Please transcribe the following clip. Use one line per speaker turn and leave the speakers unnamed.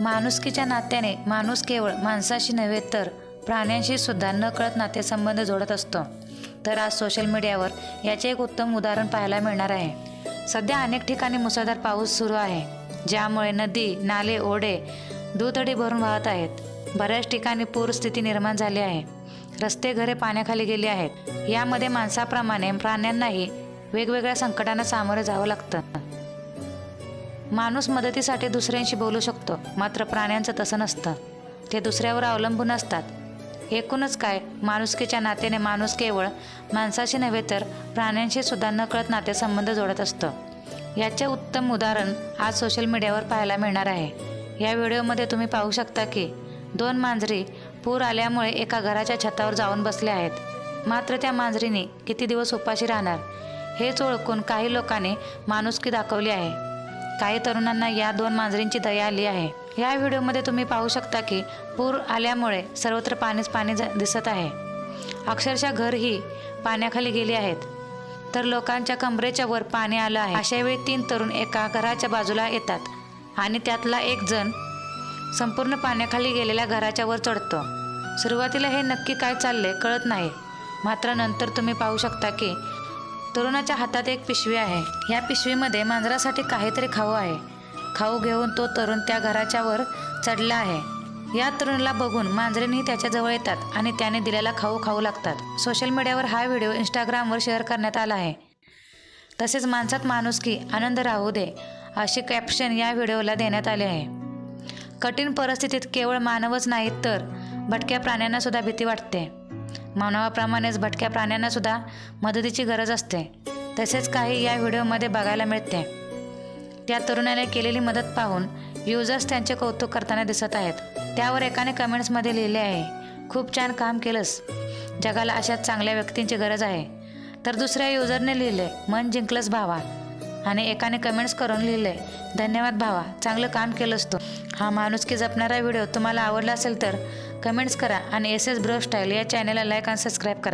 माणुसकीच्या नात्याने माणूस केवळ माणसाशी नव्हे तर प्राण्यांशी सुद्धा नकळत नातेसंबंध जोडत असतो. तर आज सोशल मीडियावर याचे एक उत्तम उदाहरण पाहायला मिळणार आहे. सध्या अनेक ठिकाणी मुसळधार पाऊस सुरू आहे ज्यामुळे नदी नाले ओढे दुतडी भरून वाहत आहेत. बऱ्याच ठिकाणी पूरस्थिती निर्माण झाली आहे. रस्ते घरे पाण्याखाली गेली आहेत. यामध्ये माणसाप्रमाणे प्राण्यांनाही वेगवेगळ्या संकटांना सामोरे जावं लागतं. माणूस मदतीसाठी दुसऱ्यांशी बोलू शकतो मात्र प्राण्यांचं तसं नसतं. ते दुसऱ्यावर अवलंबून असतात. एकूणच काय माणुसकीच्या नात्याने माणूस केवळ माणसाशी नव्हे तर प्राण्यांशी सुद्धा नकळत नातेसंबंध जोडत असतं. याचे उत्तम उदाहरण आज सोशल मीडियावर पाहायला मिळणार आहे. या व्हिडिओमध्ये तुम्ही पाहू शकता की दोन मांजरी पूर आल्यामुळे एका घराच्या छतावर जाऊन बसल्या आहेत. मात्र त्या मांजरीने किती दिवस उपाशी राहणार हेच ओळखून काही लोकांनी माणुसकी दाखवली आहे. काही तरुणांना या दोन मांजरींची दया आली आहे. या व्हिडिओमध्ये तुम्ही पाहू शकता की पूर आल्यामुळे सर्वत्र पाणीच पाणी ज- दिसत आहे. अक्षरशः घरही पाण्याखाली गेली आहेत. तर लोकांच्या कमरेच्या वर पाणी आलं आहे. अशा वेळी तीन तरुण एका घराच्या बाजूला येतात आणि त्यातला एक जण संपूर्ण पाण्याखाली गेलेल्या घराच्या वर चढतो. सुरुवातीला हे नक्की काय चालले कळत नाही. मात्र नंतर तुम्ही पाहू शकता की तरुणाच्या हातात एक पिशवी आहे. या पिशवीमध्ये मांजरासाठी काहीतरी खाऊ आहे. खाऊ घेऊन तो तरुण त्या घराच्या वर चढला आहे. या तरुणाला बघून मांजरींही त्याच्याजवळ येतात आणि त्याने दिलेला खाऊ खाऊ लागतात. सोशल मीडियावर हा व्हिडिओ इंस्टाग्रामवर शेअर करण्यात आला आहे. तसेच माणसात माणुसकी आनंद राहू दे असे कॅप्शन या व्हिडिओला देण्यात आले आहे. कठीण परिस्थितीत केवळ मानवच नाहीत तर भटक्या प्राण्यांनासुद्धा भीती वाटते. मानवाप्रमाणेच भटक्या प्राण्यांना सुद्धा मदतीची गरज असते. तसेच काही या व्हिडिओमध्ये बघायला मिळते. त्या तरुणाने केलेली मदत पाहून युजर्स त्यांचे कौतुक करताना दिसत आहेत. त्यावर एकाने कमेंट्समध्ये लिहिले आहे खूप छान काम केलंस. जगाला अशा चांगल्या व्यक्तींची गरज आहे. तर दुसऱ्या युजरने लिहिले मन जिंकलंस भावा. आणि एकाने कमेंट्स करून लिहिले धन्यवाद भावा चांगलं काम केलंस तू. हा माणुसकी जपणारा व्हिडिओ तुम्हाला आवडला असेल तर कमेंट्स करा आणि एस एस ब्रो स्टाईल या चॅनलला लाईक आणि सबस्क्राईब करा.